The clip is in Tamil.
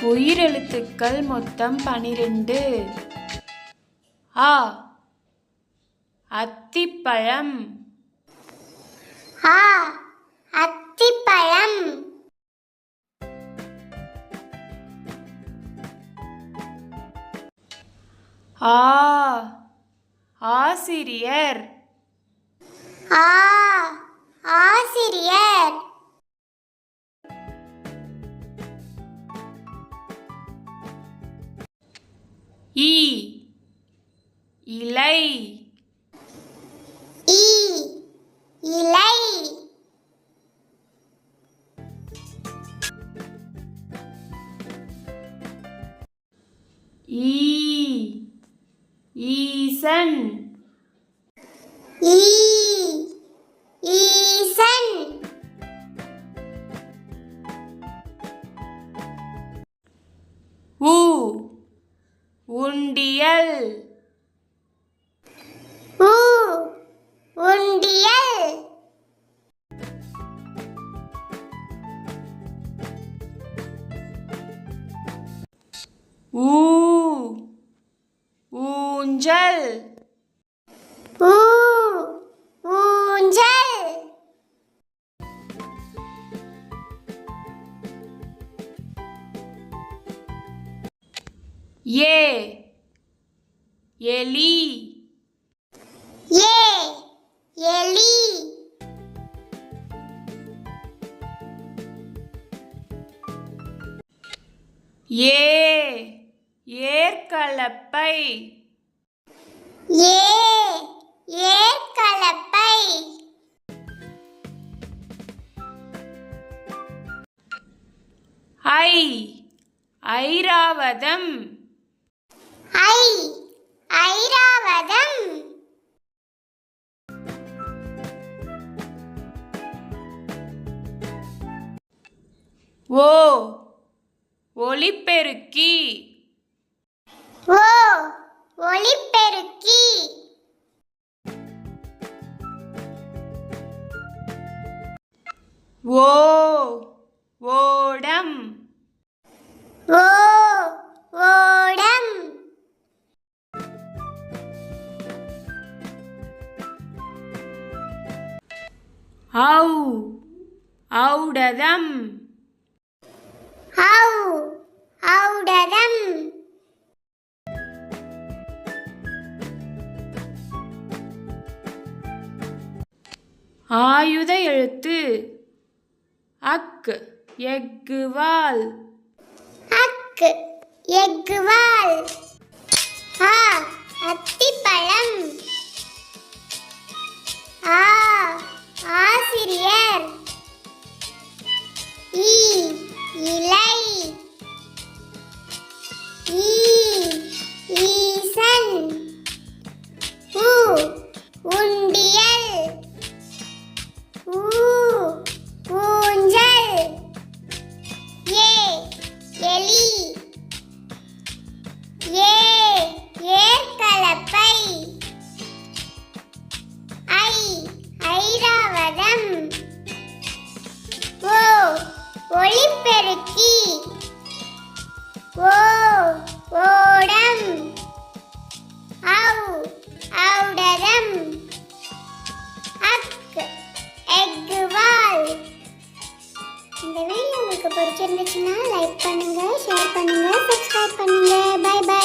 உயிரெழுத்துக்கள் மொத்தம் பனிரெண்டு. ஆ அத்திப்பழம். ஆ அத்திப்பழம். ஆ ஆசிரியர். ஆ ஆசிரியர். ஈ இலை. ஈ இலை. ஈ ஈசன். உண்டியல். உண்டியல். ஊ ஊஞ்சல். ஊ ஏ. எலி. ஏ. எலி. ஏ. ஏற்கலப்பை. ஏ. ஏற்கலப்பை. ஐ. ஐராவதம். ஐ ஐராவதம். ஓ ஒளிப்பெருக்கி. ஓ ஒளிப்பெருக்கி. ஓ ஔ ஔடதம் ஔ ஔடதம் ஆயுத எழுத்து. அக் எக்குவால் அக்கு எக்குவால் ஆ ஈ இலை ஈ மரம். அக் எக்வால் இந்த வீடியோ உங்களுக்கு பிடிச்சிருந்துச்சுன்னா லைக் பண்ணுங்கள் ஷேர் பண்ணுங்கள் சப்ஸ்கிரைப் பண்ணுங்கள் பை பை